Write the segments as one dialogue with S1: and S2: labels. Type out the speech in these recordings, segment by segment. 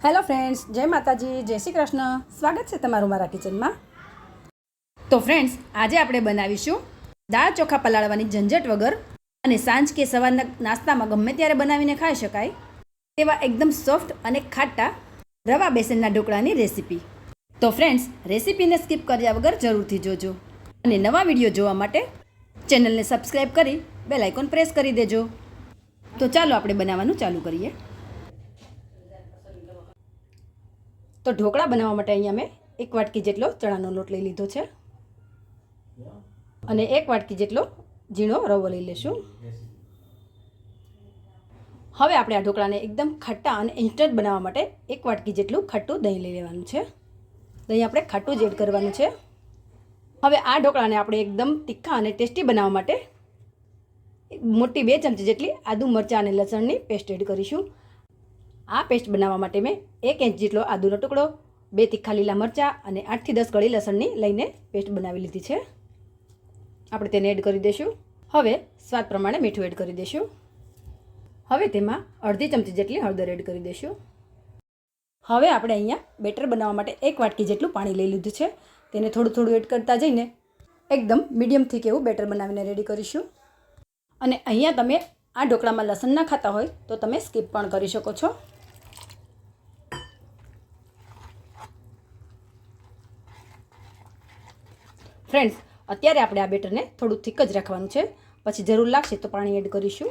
S1: Hello friends જય માતાજી, જય શ્રી કૃષ્ણ. સ્વાગત છે તમારું મારા કિચનમાં. તો ફ્રેન્ડ્સ આજે આપણે બનાવીશું દાળ ચોખા પલાળવાની ઝંઝટ વગર અને સાંજ કે સવારના નાસ્તામાં ગમે ત્યારે બનાવીને ખાઈ શકાય તેવા એકદમ સોફ્ટ અને ખાટા રવા બેસનના ઢોકળાની રેસીપી તો ફ્રેન્ડ્સ રેસીપીને સ્કીપ કર્યા વગર જરૂરથી જોજો અને નવા વીડિયો જોવા માટે ચેનલને સબસ્ક્રાઈબ કરી બેલ આઇકોન પ્રેસ કરી દેજો. તો ચાલો આપણે બનાવવાનું ચાલુ કરીએ. તો ઢોકળા બનાવવા માટે અહીંયા મેં એક વાટકી જેટલો ચણાનો લોટ લઈ લીધો છે. અને એક વાટકી જેટલો ઝીણો રવો લઈ લેશું. હવે આપણે આ ઢોકળાને એકદમ ખાટા અને ઇન્સ્ટન્ટ બનાવવા માટે એક વાટકી જેટલું ખાટું દહીં લઈ લેવાનું છે. દહીં આપણે ખાટું જ એડ કરવાનું છે. હવે આ ઢોકળાને આપણે એકદમ તીખા અને ટેસ્ટી બનાવવા માટે મોટી બે ચમચી જેટલી આદુ મરચાં અને લસણની પેસ્ટ એડ કરીશું. આ પેસ્ટ બનાવવા માટે મેં એક ઇંચ જેટલો આદુનો ટુકડો, બે તીખા લીલા મરચાં અને આઠથી દસ કળી લસણની લઈને પેસ્ટ બનાવી લીધી છે. આપણે તેને એડ કરી દઈશું. હવે સ્વાદ પ્રમાણે મીઠું એડ કરી દઈશું. હવે તેમાં અડધી ચમચી જેટલી હળદર એડ કરી દઈશું. હવે આપણે અહીંયા બેટર બનાવવા માટે એક વાટકી જેટલું પાણી લઈ લીધું છે. તેને થોડું થોડું એડ કરતા જઈને એકદમ મીડિયમ થીક એવું બેટર બનાવીને રેડી કરીશું. અને અહીંયા તમે આ ઢોકળામાં લસણ ના ખાતા હોય તો તમે સ્કીપ પણ કરી શકો છો. ફ્રેન્ડ્સ અત્યારે આપણે આ બેટરને થોડું થીક જ રાખવાનું છે. પછી જરૂર લાગશે તો પાણી એડ કરીશું.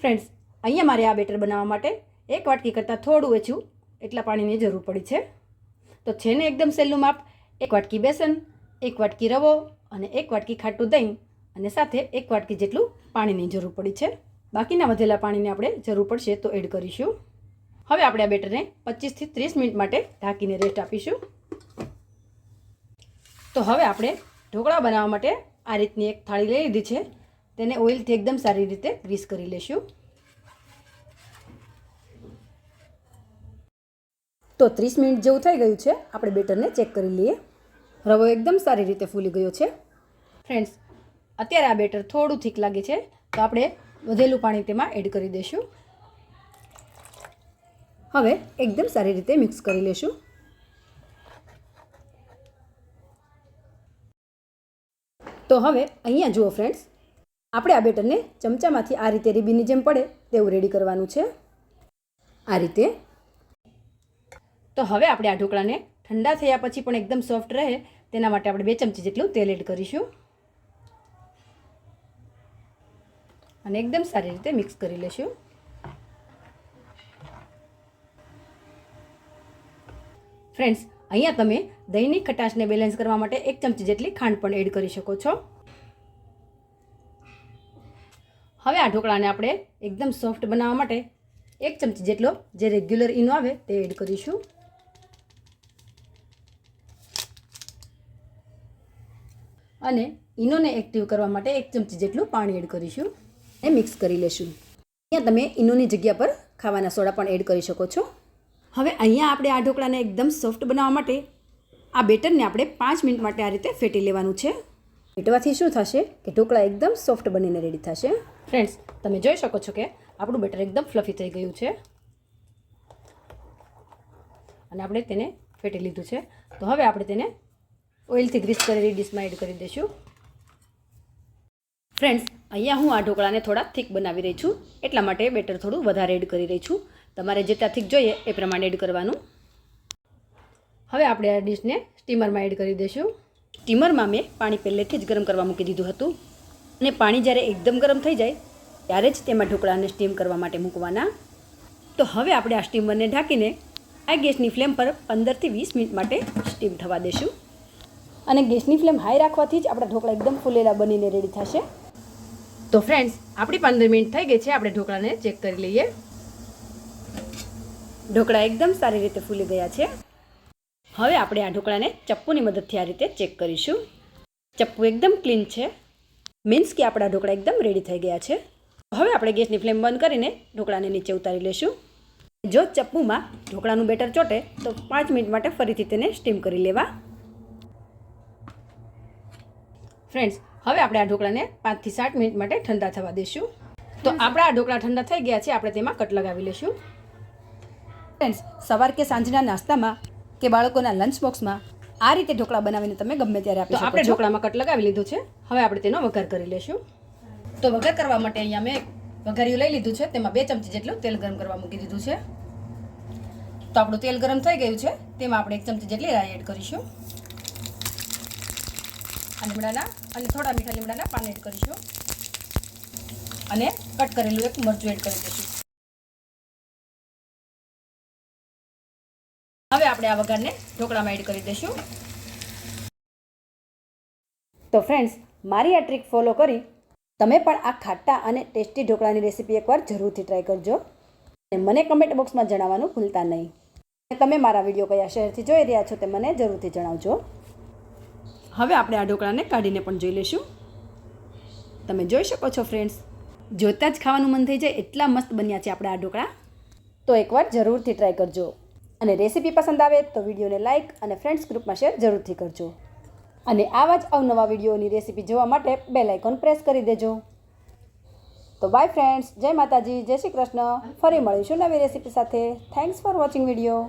S1: ફ્રેન્ડ્સ અહીંયા મારે આ બેટર બનાવવા માટે એક વાટકી કરતાં થોડું ઓછું એટલા પાણીની જરૂર પડી છે. તો છે ને એકદમ સહેલું માપ? એક વાટકી બેસન, એક વાટકી રવો અને એક વાટકી ખાટું દહીં અને સાથે એક વાટકી જેટલું પાણીની જરૂર પડી છે. બાકીના વધેલા પાણીને આપણે જરૂર પડશે તો એડ કરીશું. હવે આપણે આ બેટરને પચીસથી ત્રીસ મિનિટ માટે ઢાંકીને રેસ્ટ આપીશું. તો હવે આપણે ઢોકળા બનાવવા માટે આ રીતની એક થાળી લઈ લીધી છે. તેને ઓઇલથી એકદમ સારી રીતે ગ્રીસ કરી લેશું. તો ત્રીસ મિનિટ જેવું થઈ ગયું છે. આપણે બેટરને ચેક કરી લઈએ. રવો એકદમ સારી રીતે ફૂલી ગયો છે. ફ્રેન્ડ્સ, અત્યારે આ બેટર થોડું થીક લાગે છે. તો આપણે વધેલું પાણી તેમાં એડ કરી દઈશું. હવે એકદમ સારી રીતે મિક્સ કરી લેશું. તો હવે અહીંયા જુઓ ફ્રેન્ડ્સ આપણે આ બેટરને ચમચામાંથી આ રીતે રીબીની જેમ પડે તેવું રેડી કરવાનું છે. આ રીતે. તો હવે આપણે આ ઢોકળાને ઠંડા થયા પછી પણ એકદમ સોફ્ટ રહે, તેના માટે આપણે બે ચમચી જેટલું તેલ એડ કરીશું. અને એકદમ સારી રીતે મિક્સ કરી લેશું. ફ્રેન્ડ્સ અહીંયા તમે દહીંની ખટાશને બેલેન્સ કરવા માટે એક ચમચી જેટલી ખાંડ પણ એડ કરી શકો છો. હવે આ ઢોકળાને આપણે એકદમ સોફ્ટ બનાવવા માટે એક ચમચી જેટલો જે રેગ્યુલર ઈનો આવે તે એડ કરીશું. અને ઈનોને એક્ટિવ કરવા માટે એક ચમચી જેટલું પાણી એડ કરીશું. અને મિક્સ કરી લેશું. અહીંયા તમે ઈનોની જગ્યા પર ખાવાના સોડા પણ એડ કરી શકો છો. હવે અહીંયા આપણે આ ઢોકળાને એકદમ સોફ્ટ બનાવવા માટે આ બેટરને આપણે પાંચ મિનિટ માટે આ રીતે ફેટી લેવાનું છે. ફેટવાથી શું થશે કે ઢોકળા એકદમ સોફ્ટ બનીને રેડી થશે. ફ્રેન્ડ્સ તમે જોઈ શકો છો કે આપણું બેટર એકદમ ફ્લફી થઈ ગયું છે. અને આપણે તેને ફેટી લીધું છે. તો હવે આપણે તેને ઓઇલથી ગ્રીસ કરેલી ડીશમાં એડ કરી દઈશું. ફ્રેન્ડ્સ અહીંયા હું આ ઢોકળાને થોડા થીક બનાવી રહી છું. એટલા માટે બેટર થોડું વધારે એડ કરી રહી છું. તમારે જેટલા થીક જોઈએ એ પ્રમાણે એડ કરવાનું. હવે આપણે આ ડીશને સ્ટીમરમાં એડ કરી દઈશું. સ્ટીમરમાં મેં પાણી પહેલેથી જ ગરમ કરવા મૂકી દીધું હતું. અને પાણી જ્યારે એકદમ ગરમ થઈ જાય, ત્યારે જ તેમાં ઢોકળાને સ્ટીમ કરવા માટે મૂકવાના. તો હવે આપણે આ સ્ટીમરને ઢાંકીને આ ગેસની ફ્લેમ પર પંદરથી વીસ મિનિટ માટે સ્ટીમ થવા દઈશું. અને ગેસની ફ્લેમ હાઈ રાખવાથી જ આપણા ઢોકળા એકદમ ફૂલેલા બનીને રેડી થશે. તો ફ્રેન્ડ્સ આપણી પંદર મિનિટ થઈ ગઈ છે, આપણે ઢોકળાને ચેક કરી લઈએ. ઢોકળા એકદમ સારી રીતે ફૂલી ગયા છે. હવે આપણે આ ઢોકળાને ચપ્પુની મદદથી આ રીતે ચેક કરીશું. ચપ્પુ એકદમ ક્લીન છે. મીન્સ કે આપણા ઢોકળા એકદમ રેડી થઈ ગયા છે. હવે આપણે ગેસની ફ્લેમ બંધ કરીને ઢોકળાને નીચે ઉતારી લેશું. જો ચપ્પુમાં ઢોકળાનું બેટર ચોટે, તો પાંચ મિનિટ માટે ફરીથી તેને સ્ટીમ કરી લેવા. ફ્રેન્ડ્સ, હવે આપણે આ ઢોકળાને પાંચથી સાત મિનિટ માટે ઠંડા થવા દઈશું તો આપણા આ ઢોકળા ઠંડા થઈ ગયા છે, આપણે તેમાં કટ લગાવી લઈશું ફ્રેન્ડ્સ સવાર કે સાંજના નાસ્તામાં કે બાળકોના લંચ બોક્સમાં આ રીતે ઢોકળા બનાવીને તમે ગમે ત્યારે આપી આપણે ઢોકળામાં કટ લગાવી લીધું છે. હવે આપણે તેનો વઘાર કરી લઈશું તો વઘાર કરવા માટે અહીંયા મેં વઘાર્યું લઈ લીધું છે. તેમાં બે ચમચી જેટલું તેલ ગરમ કરવા મૂકી દીધું છે. તો આપણું તેલ ગરમ થઈ ગયું છે. તેમાં આપણે એક ચમચી જેટલી રાઈ એડ કરીશું. લીમડાના અને થોડા મીઠા લીમડાના પાન એડ કરીશું. અને કટ કરેલું એક મરચું એડ કરી દઈશું. હવે આપણે આ વઘારને ઢોકળામાં એડ કરી દઈશું. તો ફ્રેન્ડ્સ મારી આ ટ્રીક ફોલો કરી તમે પણ આ ખાટા અને ટેસ્ટી ઢોકળાની રેસીપી એકવાર જરૂરથી ટ્રાય કરજો. અને મને કમેન્ટ બોક્સમાં જણાવવાનું ભૂલતા નહીં. અને તમે મારા વીડિયો કયા શહેરથી જોઈ રહ્યા છો તે મને જરૂરથી જણાવજો. હવે આપણે આ ઢોકળાને કાઢીને પણ જોઈ લઈશું. તમે જોઈ શકો છો ફ્રેન્ડ્સ જોતાં જ ખાવાનું મન થઈ જાય એટલા મસ્ત બન્યા છે આપણા આ ઢોકળા. તો એકવાર જરૂરથી ટ્રાય કરજો. અને રેસીપી પસંદ આવે તો વિડીયોને લાઇક અને ફ્રેન્ડ્સ ગ્રુપમાં શેર જરૂરથી કરજો. અને આવા જ અવનવા વિડીયોની રેસીપી જોવા માટે બેલ આઇકોન પ્રેસ કરી દેજો. તો બાય ફ્રેન્ડ્સ જય માતાજી, જય શ્રી કૃષ્ણ. ફરી મળીશું નવી રેસીપી સાથે. Thanks for watching video